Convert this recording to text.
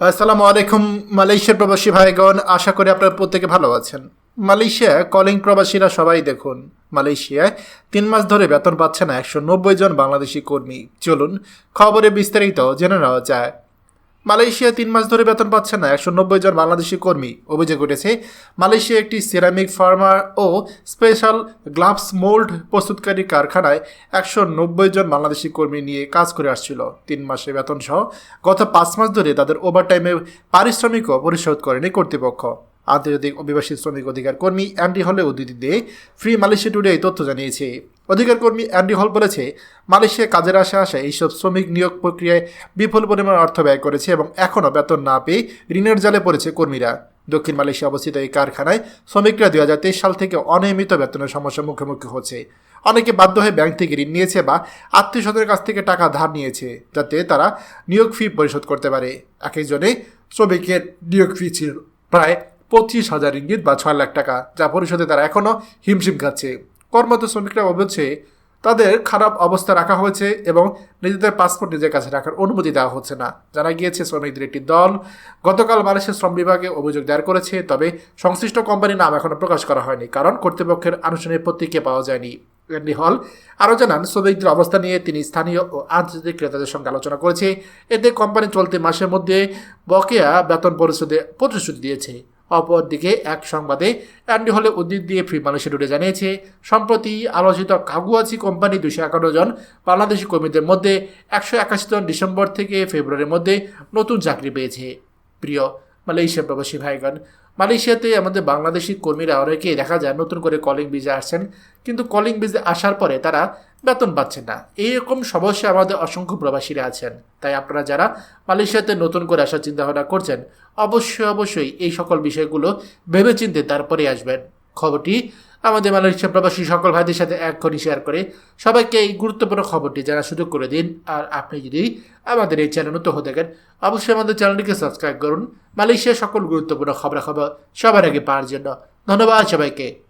আসসালামু আলাইকুম, মালয়েশিয়ার প্রবাসী ভাইগণ, আশা করি আপনারা প্রত্যেকে ভালো আছেন। মালয়েশিয়া কলিং প্রবাসীরা সবাই দেখুন, মালয়েশিয়ায় তিন মাস ধরে বেতন পাচ্ছে না একশো নব্বই জন বাংলাদেশি কর্মী। চলুন, খবরে বিস্তারিত জেনে নেওয়া যায় মালয়েশিয়া তিন মাস ধরে বেতন পাচ্ছে না। একশো নব্বই জন বাংলাদেশি কর্মী। অভিযোগ উঠেছে, মালয়েশিয়া একটি সিরামিক ফার্মার ও স্পেশাল গ্লাভস মোল্ড প্রস্তুতকারী কারখানায় একশো নব্বই জন বাংলাদেশি কর্মী নিয়ে কাজ করে আসছিল। তিন মাসে বেতন সহ গত পাঁচ মাস ধরে তাদের ওভারটাইমে পারিশ্রমিকও পরিশোধ করেনি কর্তৃপক্ষ। আন্তর্জাতিক অভিবাসী শ্রমিক অধিকার কর্মী অ্যান্ডি হলে উদ্ধৃতি দিয়ে ফ্রি মালয়েশিয়া টুডে এই তথ্য জানিয়েছে। অধিকার কর্মী অ্যান্ডি হল বলেছে, মালয়েশিয়া কাজের আসে আসে এইসব শ্রমিক নিয়োগ প্রক্রিয়ায় বিপুল পরিমাণ অর্থ ব্যয় করেছে এবং এখনও বেতন না পেয়ে ঋণের জালে পড়েছে কর্মীরা। দক্ষিণ মালয়েশিয়া অবস্থিত এই কারখানায় শ্রমিকরা দুই হাজার তেইশ সাল থেকে অনিয়মিত বেতনের সমস্যার মুখোমুখি হচ্ছে। অনেকে বাধ্য হয়ে ব্যাংক থেকে ঋণ নিয়েছে বা আত্মীয় স্বজনের কাছ থেকে টাকা ধার নিয়েছে, যাতে তারা নিয়োগ ফি পরিশোধ করতে পারে। এক একজনে শ্রমিকের নিয়োগ ফি ছিল প্রায় পঁচিশ হাজার ইঙ্গিত বা ছয় লাখ টাকা, যা পরিশোধে তারা এখনও হিমশিম খাচ্ছে। কর্মরত শ্রমিকরা বলছে তাদের খারাপ অবস্থা রাখা হয়েছে এবং নিজেদের পাসপোর্ট নিজের কাছে রাখার অনুমতি দেওয়া হচ্ছে না। জানা গিয়েছে, শ্রমিকদের একটি দল গতকাল মালয়েশিয়া শ্রম বিভাগে অভিযোগ দায়ের করেছে, তবে সংশ্লিষ্ট কোম্পানির নাম এখনও প্রকাশ করা হয়নি, কারণ কর্তৃপক্ষের আনুষ্ঠানিক প্রতিক্রিয়া পাওয়া যায়নি। এন্ডি হল আরও জানান, শ্রমিকদের অবস্থা নিয়ে তিনি স্থানীয় ও আন্তর্জাতিক ক্রেতাদের সঙ্গে আলোচনা করেছে। এতে কোম্পানি চলতি মাসের মধ্যে বকেয়া বেতন পরিশোধে প্রতিশ্রুতি দিয়েছে। অপরদিকে এক সংবাদে অ্যান্ডি হলে উদ্যোগ দিয়ে ফ্রি মালয়েশিয়া টুডে জানিয়েছে, সম্প্রতি আলোচিত কাগুয়াচি কোম্পানি দুশো একান্ন জন বাংলাদেশি কর্মীদের মধ্যে একশো একাশি জন ডিসেম্বর থেকে ফেব্রুয়ারির মধ্যে নতুন চাকরি পেয়েছে। প্রিয় মালয়েশিয়া প্রবাসী ভাইগণ, মালয়েশিয়াতে আমাদের বাংলাদেশি কর্মীরা অনেকেই দেখা যায় নতুন করে কলিং ভিসা আসছেন, কিন্তু কলিং ভিসা আসার পরে তারা বেতন পাচ্ছেন না। এইরকম সমস্যা আমাদের অসংখ্য প্রবাসীরা আছেন। তাই আপনারা যারা মালয়েশিয়াতে নতুন করে আসার চিন্তাভাবনা করছেন, অবশ্যই অবশ্যই এই সকল বিষয়গুলো ভেবেচিন্তে তারপরে আসবেন। খবরটি আমাদের মালয়েশিয়া প্রবাসী সকল ভাইদের সাথে এক্ষুনি শেয়ার করে সবাইকে এই গুরুত্বপূর্ণ খবরটি জানার সুযোগ করে দিন। আর আপনি যদি আমাদের এই চ্যানেল নতুন হয়ে থাকেন, অবশ্যই আমাদের চ্যানেলটিকে সাবস্ক্রাইব করুন। মালয়েশিয়ার সকল গুরুত্বপূর্ণ খবরাখবর সবার আগে পাওয়ার জন্য। ধন্যবাদ সবাইকে।